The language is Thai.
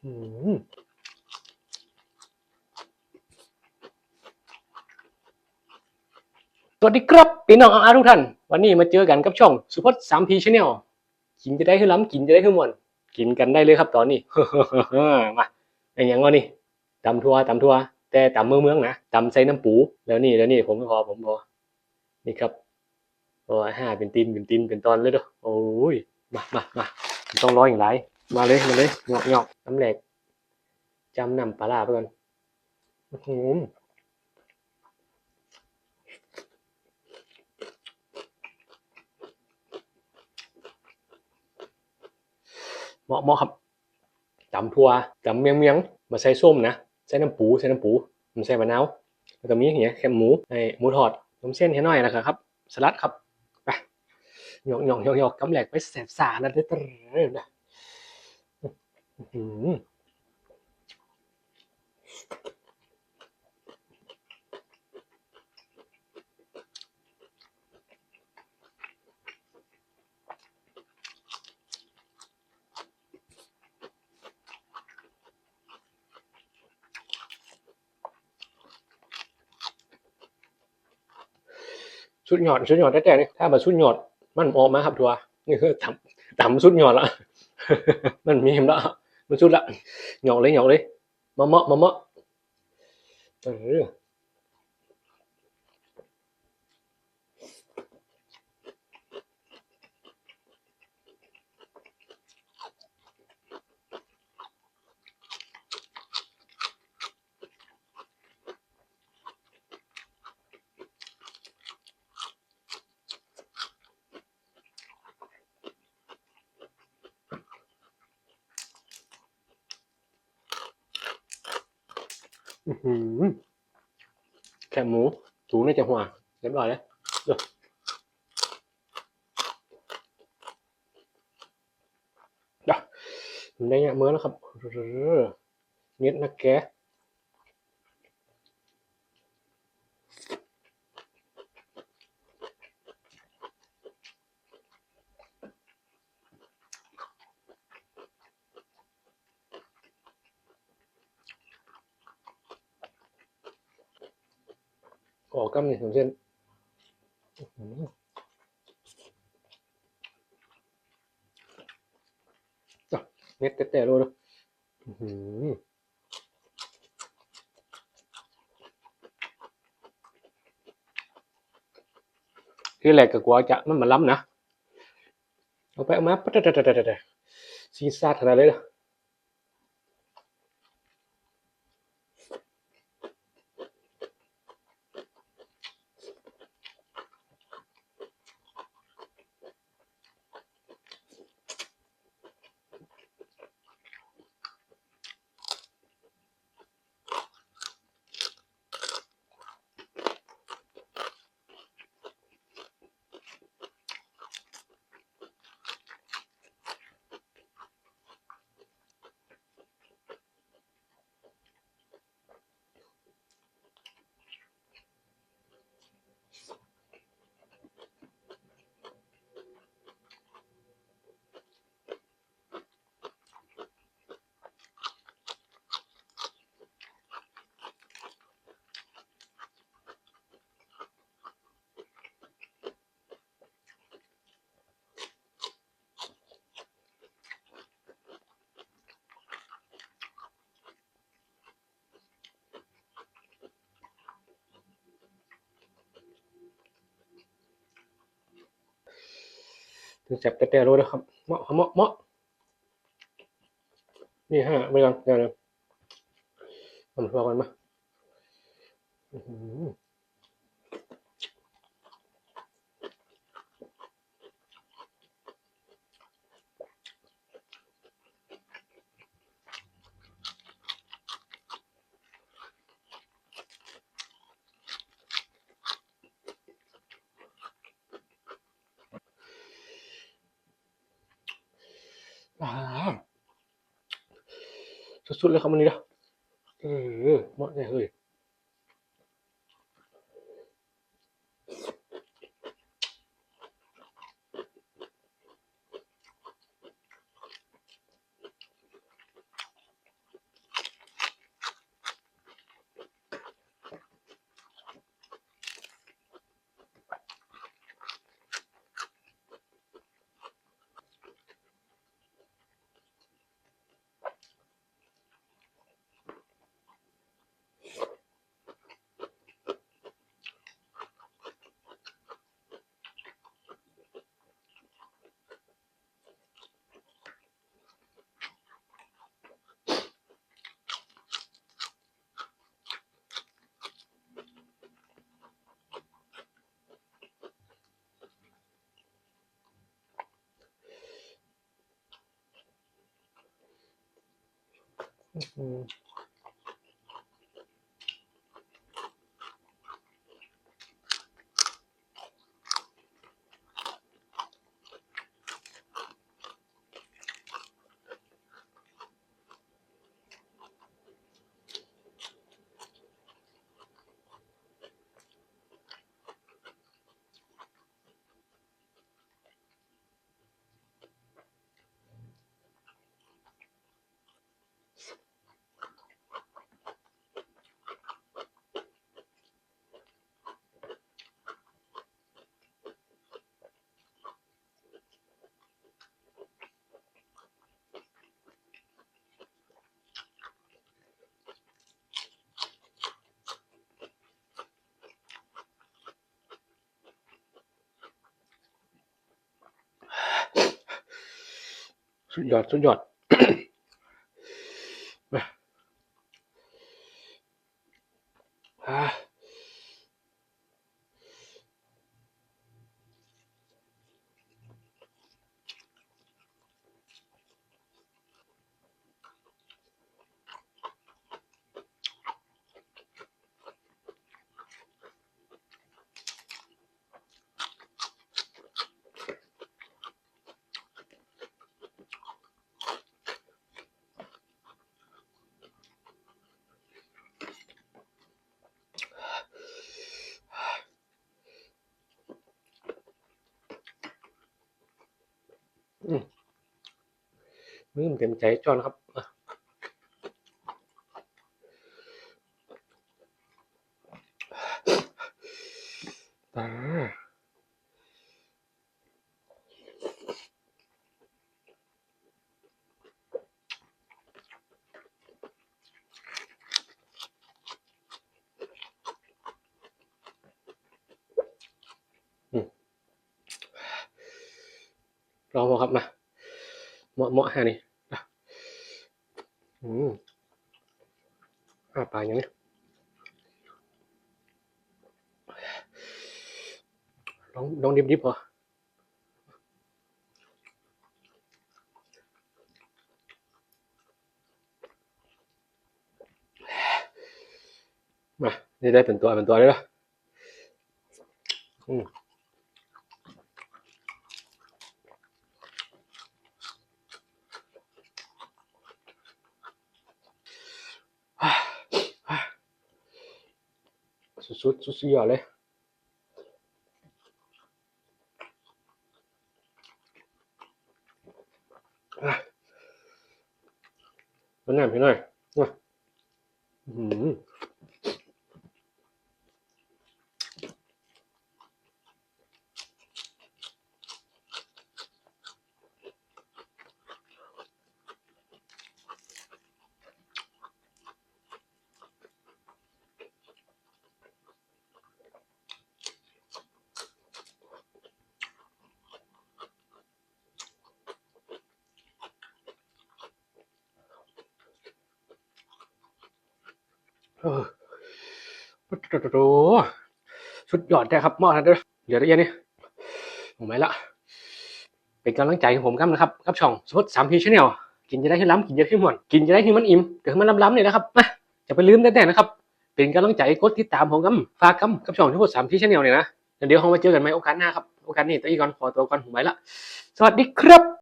สวัสดีครับพี่น้องอาทุกท่าน วันนี้มาเจอกันกับช่องสุพจน์สามพีชแนลกินจะได้ขึ้นล้ำกินจะได้ขึ้นมวนกินกันได้เลยครับตอนนี้มาอย่างย่างว่านี่ตำทัวตำทัวแต่ตำเมืองเมืองนะตำใส่น้ำปูแล้วนี่แล้วนี่ผมไม่พอผมพอนี่ครับโอ้ห้าเป็นตีนเป็นตีนเป็นตอนเลยเด้อโอ้ยมามามาต้องร้อยอย่างไร มาเลยมาเลยหงาะเหงาะน้ำแหลกจำนำปลาร้าไปก่อนอื้อหือเหมาะเหมาะครับตำทัวตำเมียงเมียงมาใส่ส้มนะใส่น้ำปูใส่น้ำปูผมใส่มะนาวแล้วก็มีอย่างเงี้ยแคมหมูไอ้หมูทอดนมเส้นให้หน่อยนะครับ สลัดครับไปหยอกหยอกหยอกหยอกกำแหลกไปแสบสานะเด้อเด้อ นะอื้อหือสุดยอดสุดยอดแต่ๆนี่ถ้ามาสุดหยอดมันออกมาครับทัวนี่คือต่ำต่ำสุดหยอดละมันมีเห็นละมันสุดละ หยอกเลยหยอกเลยมาเมาะมาเมาะเออ อื้อหือ แคบหมูถูในจะหัวเรียบร้อยแล้วได้เนี่ยเมื่อแล้วครับเน็ตนะแก ออกกำนี่ผมเส้นอื้อหืออะเน็ตแต่ๆเลยนะอื้อหือที่แรกก็กลัวจะมันมาล้ำนะเอาไปเอามาปั๊ดๆๆๆๆซีซ่าขนาดเลยนะ ถึง แสบแต่แต่รู้นะครับเหมาะเหมาะเหมาะนี่ฮะไปกันเดี๋ยวนะทำทันพอกันมาอื้อหืออ่า สุดๆเลยครับวันนี้นะเออเหมาะแน่เลย อืม สุดยอดสุดยอด อมันเต็มใจจอนครับตาลองมาครับมาเหมาะเหมาะฮะนี่ อะอืมอ่าปลาอย่างนี้ลองลองดิบดิบๆพอมา นี่ได้เป็นตัวเป็นตัวเลยเหรออืม สุดสุดสุดยอดเลยอะมันแหนมพี่หน่อยมาอืม เออโอ้โหสุดยอดแท้ครับหมอทันเด้อเหลือได้ยังนี่ผมไม่ละเป็นกำลังใจให้ผมครับนะครับกับช่องสดสามพีชแนลกินจะได้ให้ล้ำกินจะได้ให้ม่วนกินจะได้ให้มันอิ่มเกิดมันล้ำๆเนี่ยนะครับมาจะไปลืมแน่ๆนะครับ เป็นกำลังใจกดติดตามผมกับฝากกับกับช่องทั้ดสามพีชแนลเนี่ยนะเดี๋ยวเรามาเจอกันใหม่โอกาสหน้าครับโอกาสนี้ตัวอีกก่อนขอตัวก่อนผมไปละสวัสดีครับ